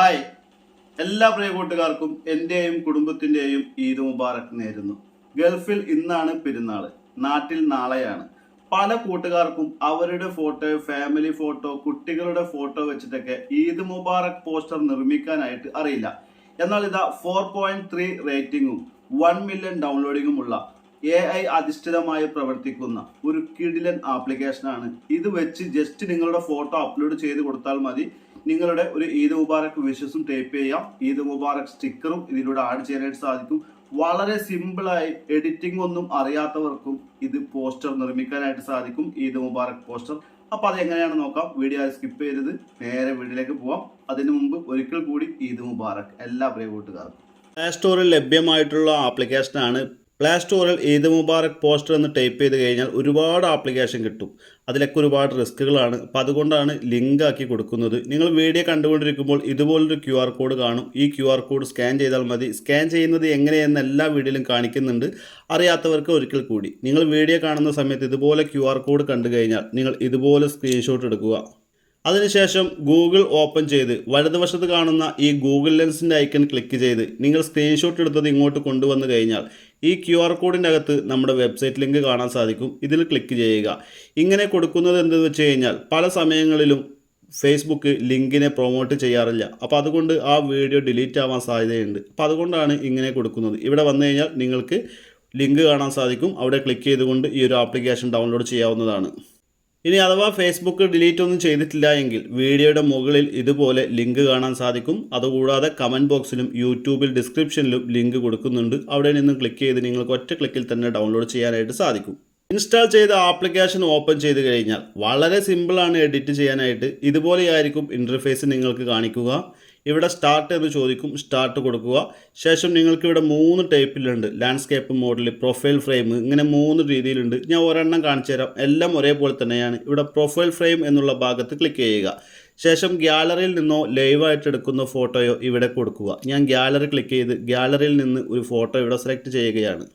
Hi. എല്ലാ പ്രിയ കൂട്ടുകാർക്കും എന്റെയും കുടുംബത്തിന്റെയും ഈദ് മുബാറക് നേരുന്നു. ഗൾഫിൽ ഇന്നാണ് പെരുന്നാൾ നാട്ടിൽ നാളെയാണ്. പല കൂട്ടുകാർക്കും അവരുടെ ഫോട്ടോ ഫാമിലി ഫോട്ടോ കുട്ടികളുടെ ഫോട്ടോ വെച്ചിട്ടൊക്കെ ഈദ് മുബാറക് പോസ്റ്റർ നിർമ്മിക്കാനായിട്ട് അറിയില്ല. എന്നാൽ ഇതാ ഫോർ പോയിന്റ് ത്രീ റേറ്റിംഗും വൺ മില്യൺ ഡൗൺലോഡിങ്ങും ഉള്ള എ ഐ അധിഷ്ഠിതമായി പ്രവർത്തിക്കുന്ന ഒരു കിഡിലൻ ആപ്ലിക്കേഷനാണ് ഇത് വെച്ച് ജസ്റ്റ് നിങ്ങളുടെ ഫോട്ടോ അപ്ലോഡ് ചെയ്ത് കൊടുത്താൽ മതി. നിങ്ങളുടെ ഒരു ഈദ് മുബാറക് വിഷസും ടൈപ്പ് ചെയ്യാം. ഈദ് മുബാറക് സ്റ്റിക്കറും ഇതിലൂടെ ആഡ് ചെയ്യാനായിട്ട് സാധിക്കും. വളരെ സിമ്പിളായി എഡിറ്റിംഗ് ഒന്നും അറിയാത്തവർക്കും ഇത് പോസ്റ്റർ നിർമ്മിക്കാനായിട്ട് സാധിക്കും. ഈദ് മുബാറക് പോസ്റ്റർ അപ്പൊ അതെങ്ങനെയാണ് നോക്കാം. വീഡിയോ സ്കിപ്പ് ചെയ്തത്? നേരെ വീഡിയോയിലേക്ക് പോവാം. അതിനു മുമ്പ് ഒരിക്കൽ കൂടി ഈദ് മുബാറക്. എല്ലാ പ്രിയ കൂട്ടുകാർക്കും. പ്ലേ സ്റ്റോറിൽ ലഭ്യമായിട്ടുള്ള ആപ്ലിക്കേഷനാണ് പ്ലേ സ്റ്റോറിൽ ഈദ് മുബാറക് പോസ്റ്റർ എന്ന് ടൈപ്പ് ചെയ്ത് കഴിഞ്ഞാൽ ഒരുപാട് ആപ്ലിക്കേഷൻ കിട്ടും. അതിലൊക്കെ ഒരുപാട് റിസ്ക്കുകളാണ് അപ്പം അതുകൊണ്ടാണ് ലിങ്ക് ആക്കി കൊടുക്കുന്നത്. നിങ്ങൾ വീഡിയോ കണ്ടുകൊണ്ടിരിക്കുമ്പോൾ ഇതുപോലൊരു ക്യു ആർ കോഡ് കാണും. ഈ ക്യു ആർ കോഡ് സ്കാൻ ചെയ്താൽ മതി. സ്കാൻ ചെയ്യുന്നത് എങ്ങനെയെന്ന് എല്ലാ വീഡിയോയിലും കാണിക്കുന്നുണ്ട്. അറിയാത്തവർക്ക് ഒരിക്കൽ കൂടി. നിങ്ങൾ വീഡിയോ കാണുന്ന സമയത്ത് ഇതുപോലെ ക്യു ആർ കോഡ് കണ്ടു കഴിഞ്ഞാൽ നിങ്ങൾ ഇതുപോലെ സ്ക്രീൻഷോട്ട് എടുക്കുക. അതിനുശേഷം ഗൂഗിൾ ഓപ്പൺ ചെയ്ത് വലതുവശത്ത് കാണുന്ന ഈ ഗൂഗിൾ ലെൻസിന്റെ ഐക്കൺ ക്ലിക്ക് ചെയ്ത് നിങ്ങൾ സ്ക്രീൻഷോട്ട് എടുത്തത് ഇങ്ങോട്ട് കൊണ്ടുവന്നു കഴിഞ്ഞാൽ ഈ ക്യു ആർ കോഡിന്റെ അകത്ത് നമ്മുടെ വെബ്സൈറ്റ് ലിങ്ക് കാണാൻ സാധിക്കും. ഇതിൽ ക്ലിക്ക് ചെയ്യുക. ഇങ്ങനെ കൊടുക്കുന്നത് എന്തെന്ന് വെച്ച് കഴിഞ്ഞാൽ പല സമയങ്ങളിലും ഫേസ്ബുക്ക് ലിങ്കിനെ പ്രൊമോട്ട് ചെയ്യാറില്ല. അപ്പോൾ അതുകൊണ്ട് ആ വീഡിയോ ഡിലീറ്റ് ആവാൻ സാധ്യതയുണ്ട്. അപ്പോൾ അതുകൊണ്ടാണ് ഇങ്ങനെ കൊടുക്കുന്നത്. ഇവിടെ വന്നു കഴിഞ്ഞാൽ നിങ്ങൾക്ക് ലിങ്ക് കാണാൻ സാധിക്കും. അവിടെ ക്ലിക്ക് ചെയ്തുകൊണ്ട് ഈ ഒരു ആപ്ലിക്കേഷൻ ഡൗൺലോഡ് ചെയ്യാവുന്നതാണ്. ഇനി അഥവാ ഫേസ്ബുക്ക് ഡിലീറ്റ് ഒന്നും ചെയ്തിട്ടില്ല എങ്കിൽ വീഡിയോയുടെ മുകളിൽ ഇതുപോലെ ലിങ്ക് കാണാൻ സാധിക്കും. അതുകൂടാതെ കമന്റ് ബോക്സിലും യൂട്യൂബിൽ ഡിസ്ക്രിപ്ഷനിലും ലിങ്ക് കൊടുക്കുന്നുണ്ട്. അവിടെ നിന്ന് ക്ലിക്ക് ചെയ്ത് നിങ്ങൾക്ക് ഒറ്റ ക്ലിക്കിൽ തന്നെ ഡൗൺലോഡ് ചെയ്യാനായിട്ട് സാധിക്കും. ഇൻസ്റ്റാൾ ചെയ്ത ആപ്ലിക്കേഷൻ ഓപ്പൺ ചെയ്ത് കഴിഞ്ഞാൽ വളരെ സിമ്പിളാണ് എഡിറ്റ് ചെയ്യാനായിട്ട്. ഇതുപോലെയായിരിക്കും ഇന്റർഫേസ് നിങ്ങൾക്ക് കാണിക്കുക. ഇവിടെ സ്റ്റാർട്ട് എന്ന് ചോദിക്കും സ്റ്റാർട്ട് കൊടുക്കുക. ശേഷം നിങ്ങൾക്ക് ഇവിടെ മൂന്ന് ടൈപ്പിലുണ്ട് ലാൻഡ്സ്കേപ്പ് മോഡൽ പ്രൊഫൈൽ ഫ്രെയിം ഇങ്ങനെ മൂന്ന് രീതിയിലുണ്ട്. ഞാൻ ഒരെണ്ണം കാണിച്ചു തരാം. എല്ലാം ഒരേപോലെ തന്നെയാണ്. ഇവിടെ പ്രൊഫൈൽ ഫ്രെയിം എന്നുള്ള ഭാഗത്ത് ക്ലിക്ക് ചെയ്യുക. ശേഷം ഗ്യാലറിയിൽ നിന്നോ ലൈവായിട്ട് എടുക്കുന്ന ഫോട്ടോയോ ഇവിടെ കൊടുക്കുക. ഞാൻ ഗ്യാലറി ക്ലിക്ക് ചെയ്ത് ഗ്യാലറിയിൽ നിന്ന് ഒരു ഫോട്ടോ ഇവിടെ സെലക്ട് ചെയ്യുകയാണ്.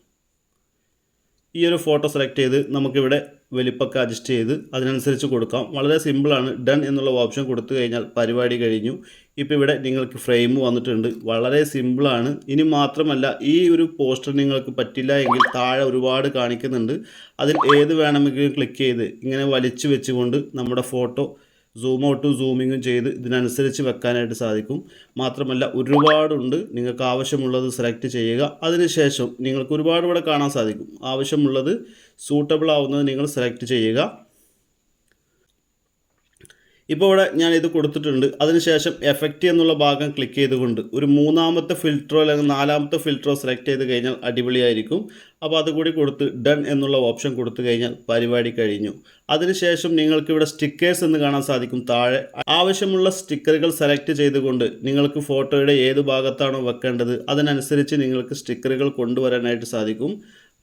ഈ ഒരു ഫോട്ടോ സെലക്ട് ചെയ്ത് നമുക്കിവിടെ വലിപ്പൊക്കെ അഡ്ജസ്റ്റ് ചെയ്ത് അതിനനുസരിച്ച് കൊടുക്കാം. വളരെ സിമ്പിളാണ് ഡൺ എന്നുള്ള ഓപ്ഷൻ കൊടുത്തു കഴിഞ്ഞാൽ പരിപാടി കഴിഞ്ഞു. ഇപ്പോൾ ഇവിടെ നിങ്ങൾക്ക് ഫ്രെയിം വന്നിട്ടുണ്ട്. വളരെ സിമ്പിളാണ് ഇനി മാത്രമല്ല ഈ ഒരു പോസ്റ്റർ നിങ്ങൾക്ക് പറ്റില്ല എങ്കിൽ താഴെ ഒരുപാട് കാണിക്കുന്നുണ്ട്. അതിൽ ഏത് വേണമെങ്കിലും ക്ലിക്ക് ചെയ്ത് ഇങ്ങനെ വലിച്ചു വെച്ചുകൊണ്ട് നമ്മുടെ ഫോട്ടോ സൂം ഔട്ടും സൂമിങ്ങും ചെയ്ത് ഇതിനനുസരിച്ച് വെക്കാനായിട്ട് സാധിക്കും. മാത്രമല്ല ഒരുപാടുണ്ട് നിങ്ങൾക്ക് ആവശ്യമുള്ളത് സെലക്ട് ചെയ്യുക. അതിനുശേഷം നിങ്ങൾക്ക് ഒരുപാട് ഇവിടെ കാണാൻ സാധിക്കും. ആവശ്യമുള്ളത് സൂട്ടബിൾ ആവുന്നത് നിങ്ങൾ സെലക്ട് ചെയ്യുക. ഇപ്പോൾ ഇവിടെ ഞാൻ ഇത് കൊടുത്തിട്ടുണ്ട്. അതിനുശേഷം എഫക്റ്റ് എന്നുള്ള ഭാഗം ക്ലിക്ക് ചെയ്തുകൊണ്ട് ഒരു മൂന്നാമത്തെ ഫിൽറ്ററോ അല്ലെങ്കിൽ നാലാമത്തെ ഫിൽറ്ററോ സെലക്ട് ചെയ്ത് കഴിഞ്ഞാൽ അടിപൊളിയായിരിക്കും. അപ്പോൾ അതുകൂടി കൊടുത്ത് ഡൺ എന്നുള്ള ഓപ്ഷൻ കൊടുത്തു കഴിഞ്ഞാൽ പരിപാടി കഴിഞ്ഞു. അതിനുശേഷം നിങ്ങൾക്ക് ഇവിടെ സ്റ്റിക്കേഴ്സ് എന്ന് കാണാൻ സാധിക്കും. താഴെ ആവശ്യമുള്ള സ്റ്റിക്കറുകൾ സെലക്ട് ചെയ്തുകൊണ്ട് നിങ്ങൾക്ക് ഫോട്ടോയുടെ ഏത് ഭാഗത്താണോ വെക്കേണ്ടത് അതിനനുസരിച്ച് നിങ്ങൾക്ക് സ്റ്റിക്കറുകൾ കൊണ്ടുവരാനായിട്ട് സാധിക്കും.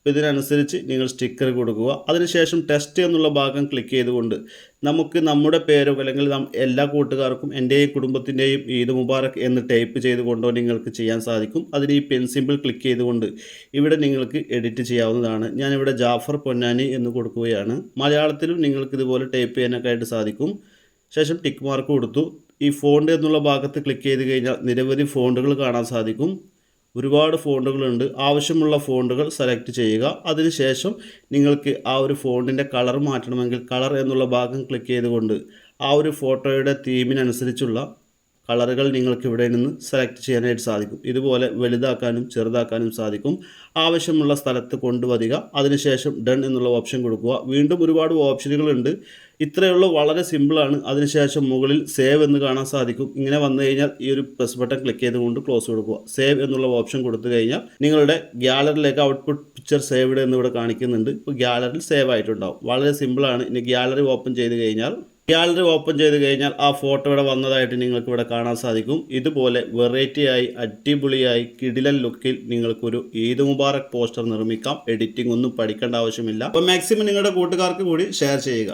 ഇതിനനുസരിച്ച് നിങ്ങൾ സ്റ്റിക്കർ കൊടുക്കുക. അതിനുശേഷം ടെസ്റ്റ് എന്നുള്ള ഭാഗം ക്ലിക്ക് ചെയ്തുകൊണ്ട് നമുക്ക് നമ്മുടെ പേരോ അല്ലെങ്കിൽ എല്ലാ കൂട്ടുകാർക്കും എന്റെയും കുടുംബത്തിന്റെയും ഈദ് മുബാറക് എന്ന് ടൈപ്പ് ചെയ്തുകൊണ്ടോ നിങ്ങൾക്ക് ചെയ്യാൻ സാധിക്കും. അതിന് ഈ പെൻ സിമ്പിൾ ക്ലിക്ക് ചെയ്തുകൊണ്ട് ഇവിടെ നിങ്ങൾക്ക് എഡിറ്റ് ചെയ്യാവുന്നതാണ്. ഞാനിവിടെ ജാഫർ പൊന്നാനി എന്ന് കൊടുക്കുകയാണ്. മലയാളത്തിലും നിങ്ങൾക്ക് ഇതുപോലെ ടൈപ്പ് ചെയ്യാനൊക്കെ ആയിട്ട് സാധിക്കും. ശേഷം ടിക്ക് മാർക്ക് കൊടുത്തു. ഈ ഫോണ്ട് എന്നുള്ള ഭാഗത്ത് ക്ലിക്ക് ചെയ്ത് കഴിഞ്ഞാൽ നിരവധി ഫോണ്ടുകൾ കാണാൻ സാധിക്കും. ഒരുപാട് ഫോണ്ടുകളുണ്ട്. ആവശ്യമുള്ള ഫോണ്ടുകൾ സെലക്ട് ചെയ്യുക. അതിനുശേഷം നിങ്ങൾക്ക് ആ ഒരു ഫോണ്ടിന്റെ കളർ മാറ്റണമെങ്കിൽ കളർ എന്നുള്ള ഭാഗം ക്ലിക്ക് ചെയ്തുകൊണ്ട് ആ ഒരു ഫോട്ടോയുടെ തീമിനനുസരിച്ചുള്ള കളറുകൾ നിങ്ങൾക്ക് ഇവിടെ നിന്ന് സെലക്ട് ചെയ്യാനായിട്ട് സാധിക്കും. ഇതുപോലെ വലുതാക്കാനും ചെറുതാക്കാനും സാധിക്കും. ആവശ്യമുള്ള സ്ഥലത്ത് കൊണ്ടുവരിക. അതിനുശേഷം ഡൺ എന്നുള്ള ഓപ്ഷൻ കൊടുക്കുക. വീണ്ടും ഒരുപാട് ഓപ്ഷനുകളുണ്ട് ഇത്രയുള്ള വളരെ സിമ്പിളാണ് അതിനുശേഷം മുകളിൽ സേവ് എന്ന് കാണാൻ സാധിക്കും. ഇങ്ങനെ വന്നു കഴിഞ്ഞാൽ ഈ ഒരു പ്രസ് ബട്ടൺ ക്ലിക്ക് ചെയ്തുകൊണ്ട് ക്ലോസ് കൊടുക്കുക. സേവ് എന്നുള്ള ഓപ്ഷൻ കൊടുത്തു കഴിഞ്ഞാൽ നിങ്ങളുടെ ഗ്യാലറിയിലേക്ക് ഔട്ട്പുട്ട് പിക്ചർ സേവ്ഡ് എന്ന് ഇവിടെ കാണിക്കുന്നുണ്ട്. ഇപ്പോൾ ഗ്യാലറിയിൽ സേവ് ആയിട്ടുണ്ടാവും. വളരെ സിമ്പിളാണ് ഇനി ഗ്യാലറി ഓപ്പൺ ചെയ്ത് കഴിഞ്ഞാൽ ഗാലറി ഓപ്പൺ ചെയ്ത് കഴിഞ്ഞാൽ ആ ഫോട്ടോ ഇവിടെ വന്നതായിട്ട് നിങ്ങൾക്ക് ഇവിടെ കാണാൻ സാധിക്കും. ഇതുപോലെ വെറൈറ്റിയായി അടിപൊളിയായി കിടിലൻ ലുക്കിൽ നിങ്ങൾക്കൊരു ഈദ് മുബാറക് പോസ്റ്റർ നിർമ്മിക്കാം. എഡിറ്റിംഗ് ഒന്നും പഠിക്കേണ്ട ആവശ്യമില്ല. അപ്പോൾ മാക്സിമം നിങ്ങളുടെ കൂട്ടുകാർക്ക് കൂടി ഷെയർ ചെയ്യുക.